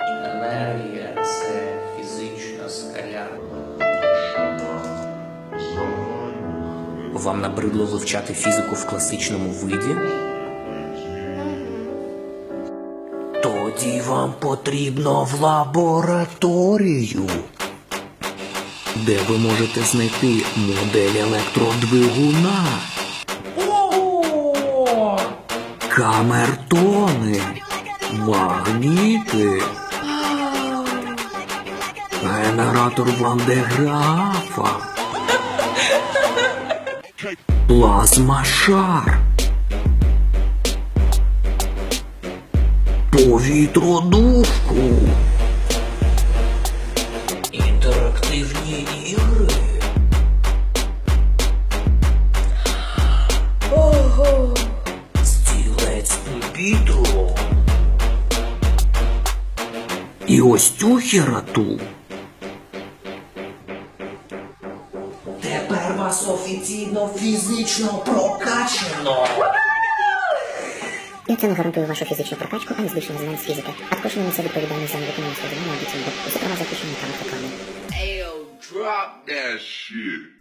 Енергія це фізична скаля. Вам набридло вивчати фізику в класичному виді? Тоді вам потрібно в лабораторію, де ви можете знайти модель електродвигуна. Ого! Камертони, магніти, генератор Вандеграфа, плазмашар, повітродувку, інтерактивні ігри. Стілець пульпітру. І ось цю хероту. Тепер вас офіційно фізично прокачено. Я це не гарантую вашу фізичну прокачку, ані збільшення знань з фізики. А також не несе відповідальність за невиконання сподівання обіцянок. зокрема права захищені правом реклами. Ayo, drop that shit.